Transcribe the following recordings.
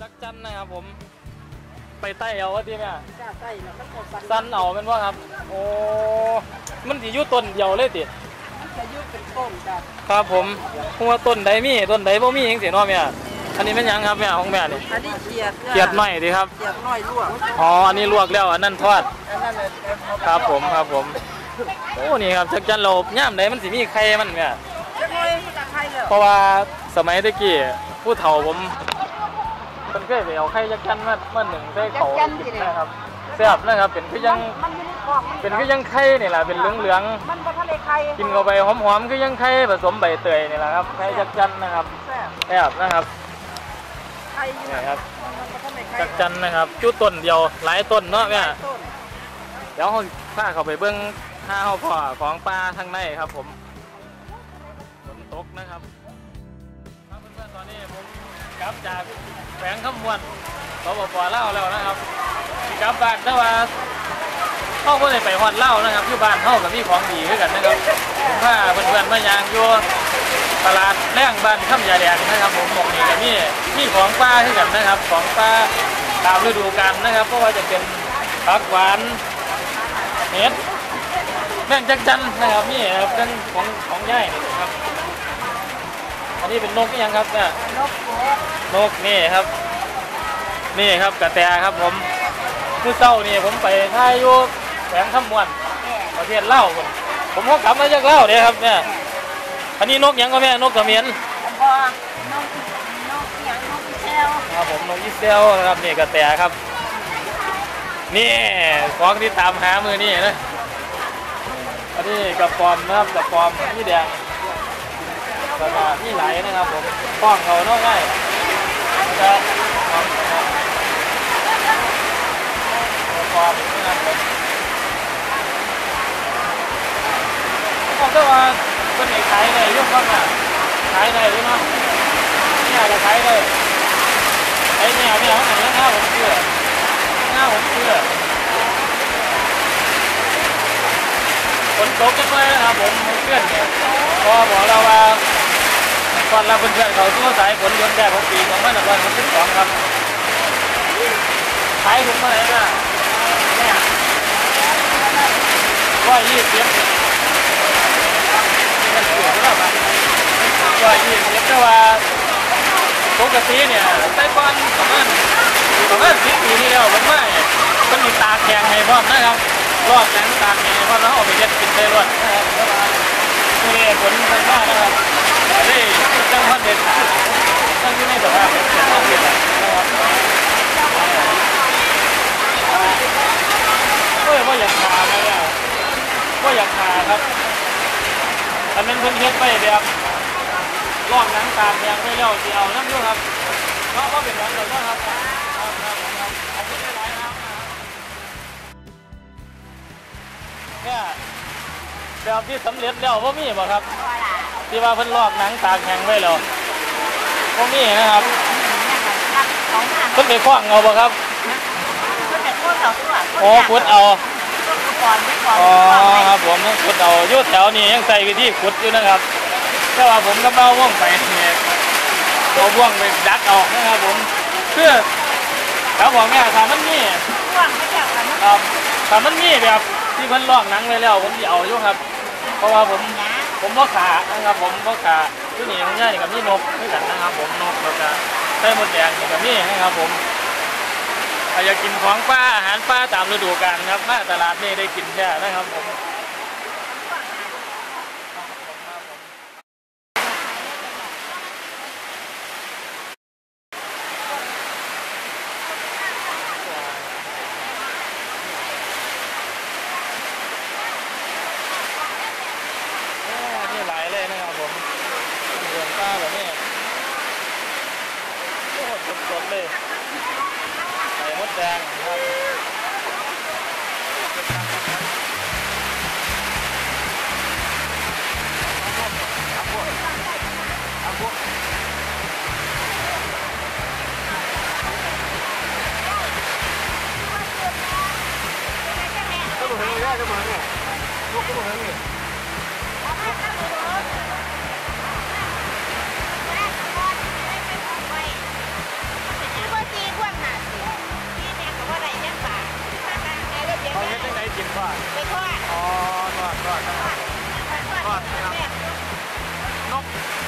จักจันนะครับผม ไปไต่เอาว่าที่แม่จ้าใส่แล้วมันก็สั่นสั้นเอาเป็นว่าครับ โอ้ มันสิอยู่ต้นเดียวเลยติมันจะยืดเป็นต้นจ้าครับผมหัวาต้นใดมีต้นใดบ่มีจังซี่เนาะแม่อันนี้เป็นหยังครับแม่ของแม่นี่อันนี้เขียดเกียดหน่อยดีครับเขียดน้อยลวก อ๋อ อันนี้ลวกแล้วอันนั้นทอดอันนั้นเลยครับผมครับผม โอ้นี่ครับจักจันเราย่ามใดมันสิมีไข่มันแม่จะน้อยมันจะใครแล้วเพราะว่าสมัยตะกี้ผู้เฒ่าผม เพิ่นเคยไปเอาไข่จักจันมามาหนึ่งใส่เขากินนะครับแซ่บนะครับเป็นคือยังมันอยู่ในกล่องมันเป็นคือยังไข่นี่แหละเป็นเหลืองมันบ่ทันได้ใครๆกินเข้าไปหอมๆคือยังไข่ผสมใบเตยนี่แหละครับไข่จักจันนะครับแซ่บแซ่บนะครับใครอยู่นี่นะครับ มันบ่ทันได้ใครจักจันนะครับจุต้นเดียวหลายต้นเนาะแม่ต้นเดี๋ยวเราพาเข้าไปเบื้องห้าเฮาพ่อของปลาทางในครับผมฝนตกนะครับครับเพื่อนๆตอนนี้ผมกลับจาก แฝงขมวนสปปเล่าแล้วนะครับสิกลับบ้านแต่ว่าเข้าเพื่อนไปฮอดเล่านะครับอยู่บ้านเข้ากับมีของดีด้วยกันนะครับผมพาเพื่อนๆมายางอยู่ตลาดแรงบ้านข้ามยาแดงนะครับ ผมบอกนี่กับนี่มีของป้าด้วยกันนะครับ ของป้าตามฤดูกาลนะครับเพราะว่าจะเป็นผักหวานเห็ดแม่งจักจันนะครับนี่ครับเรื่องของของย่ายนะครับ อันนี้เป็นนกที่ยังครับเนี่ยนกโกนกนี่ครับ นี่ครับกระแตครับผมคือเศร้านี่ผมไปท่ายอยู่แสงขมวนประเทศเล่าวผมผมก็กลับมาจากเล่าวเนี่ยครับเนี่ยอันนี้นกหยังก็แม่นกกระเมียนบ่นกนกหยังนกแซวครับผมนกอีเซลนะครับนี่กระแตครับ นี่ของที่ตามหามือนี่นะอันนี้กระปอมนะครับกระปอมนี่แดง กระดาษนี่ไหลนะครับผมป้องเขาเนาะง่ายจะครับกระปอมนะครับผมผมก็ว่าเป็นไอ้ขายได้ยุ่งบ้างอะขายได้หรือเนาะเนี่ยจะขายได้ไอ้เนี่ยไม่เอาไหนหน้าผมเชื่อหน้าผมเชื่อฝนตกกันเลยนะครับผมเพื่อนเนี่ยพอบอกเรา ว่าก่อนเราเพื่อนๆเขาทั่วสายฝนยนต์แก่ของปีของมันวันที่สิบสองครับขายถุงมาไหนน่ะเนี่ยร้อยยี่สิบนี่มันถูกแล้วป่ะร้อยยี่สิบแต่ว่าปกติเนี่ยไต้หวันประมาณประมาณสิบปีที่แล้วผมว่าเนี่ยมันมีตาแข็งให้พร้อมนะครับรอบหนังตาแข็งให้พร้อมแล้วเอาไปเย็ดกินได้รวดนะครับแล้วมาตัวนี้ผลมันมากนะครับ นี่จังท่อนเด็ดตั้งอยู่ในสภาพเป็นเป็นต้องเรียนนะครับเอ้ยว่าอยากขาไหมอะว่าอยากขาครับอันนั้นเพิ่นเฮ็ดไปแบบรอบนังตาแดงไปแล้วสิเอาน้ำอยู่ครับเนาะก็เป็นหลังเลยนะครับครับครับครับขอบคุณหลยนะครับเนี่ยแบบที่สำเร็จแล้วพ่ามีบ่ครับ ที่ว่าเพิ่นลอกหนังตากแข็งไว้แล้วพ่มีนะครับเพิ่นไปคว้างเอาบ่ครับอ๋อขุดเอาอ๋อครับผมขุดเอาอยู่แถวนี้ยังใส่วิธีขุดอยู่นะครับแต่ว่าผมก็เบ้าว่องไปเนี่ยเอาว่องไปดักออกนะครับผมเพื่อเขาบอกเนี่ยถ้ามันมีครับถ้ามันมีแบบที่เพิ่นลอกหนังไว้แล้วผมจะเอาอยู่ครับ เพราะว่าผม ผมบ่ขานะครับผมบ่ขาที่นี่ของย่านี่กับนี่นกด้วยกันนะครับ ผมนกแล้วก็ไส้มดแดงนี่กับนี่นะครับผมถ้าอยากกินของป้าอาหารป้าตามฤดูกาลครับมาตลาดนี่ได้กินแค่นะครับผม โอ้นี่หลายเลยนะครับผมเดือนป้าแบบนี้โอ้สดสดๆ เลยไข่มดแดงครับ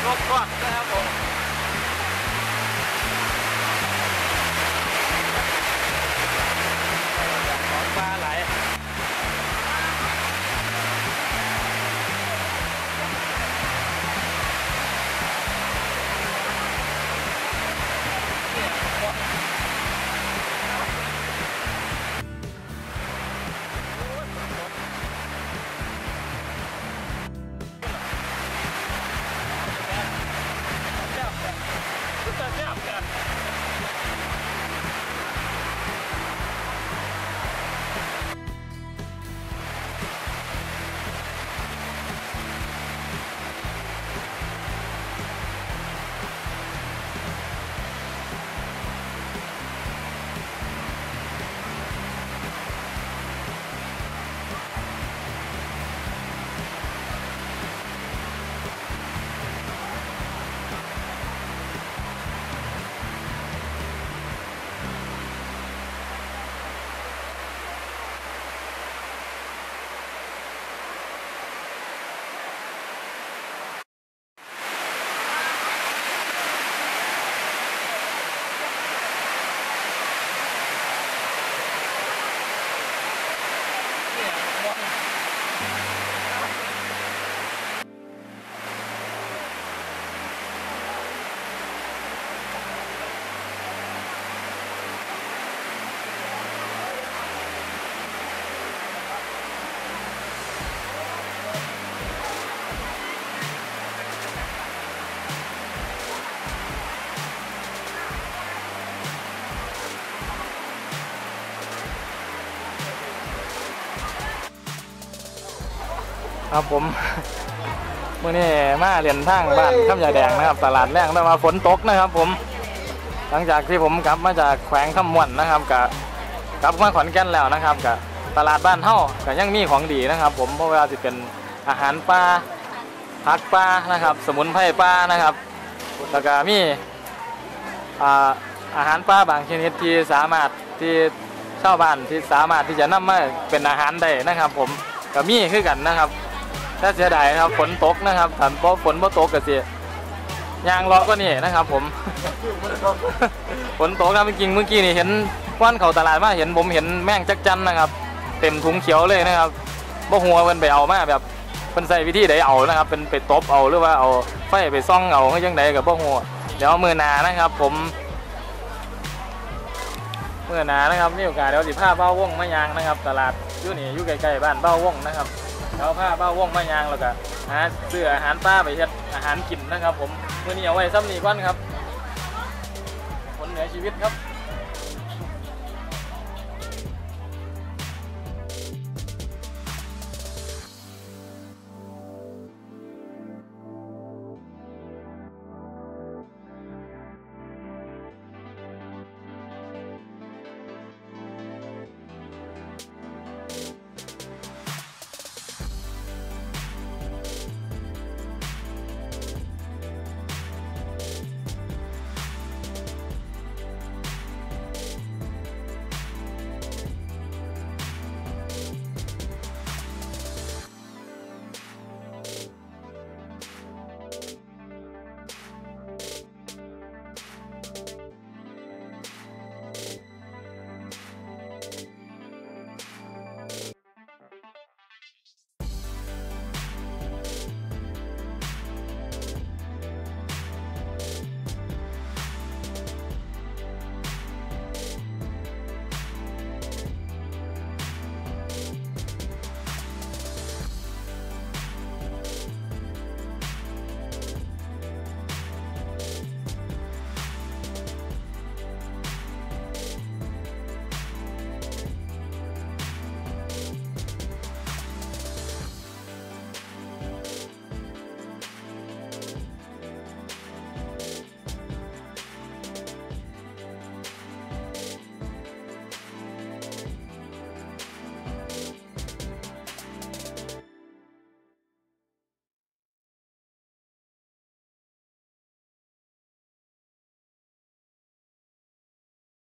กน ครับผมมื่อนี้มาเรียนทางบ้านข้ามยาแดงนะครับตลาดแรงแต่ว่าฝนตกนะครับ ผม หลังจากที่ผมกลับมาจากแขวงขมวนนะครับกับกลับมาขอนแก่นแล้วนะครับกับตลาดบ้านเฮาก็ยังมีของดีนะครับ ผมเพราะว่าจะเป็นอาหารป่าผักป่านะครับ สมุนไพรป่านะครับแล้วก็มีอ่าอาหารป่าบางชนิดที่สามารถที่ชาวบ้านที่สามารถที่จะนำมาเป็นอาหารได้นะครับ ผมก็มีคือกันนะครับ ถ้าเสียดายนะครับฝนตกนะครับถ้าเพราะฝนบ่ตกก็สิยางรอก็นี่นะครับ ผม ฝนตกนะเมื่อกี้เมื่อกี้นี่เห็นว่านเขาตลาดมาเห็นผมเห็นแม่งจักจันนะครับ เต็มถุงเขียวเลยนะครับบ่หัวเพิ่นไปเอามาแบบเพิ่นใส่วิธีใดเอานะครับเป็นไปตบเอาหรือว่าเอาไฟไปซ่องเอาคือจังใดกับบ่หัวเดี๋ยวมือนานะครับ ผมมือนานะครับมีโอกาสเดี๋ยวสิพาเบ้าวงมะยางนะครับ ตลาดยู่นี่อยู่ใกล้ๆบ้านเบ้าวงนะครับ เขาผ้าเบ้าว่องมะยางแล้วก็หาซื้ออาหารป้าไปเฮ็ดอาหารกินนะครับ ผมมื้อนี้เอาไว้ซ้ำนี้ก่อนครับผลเหนือชีวิตครับ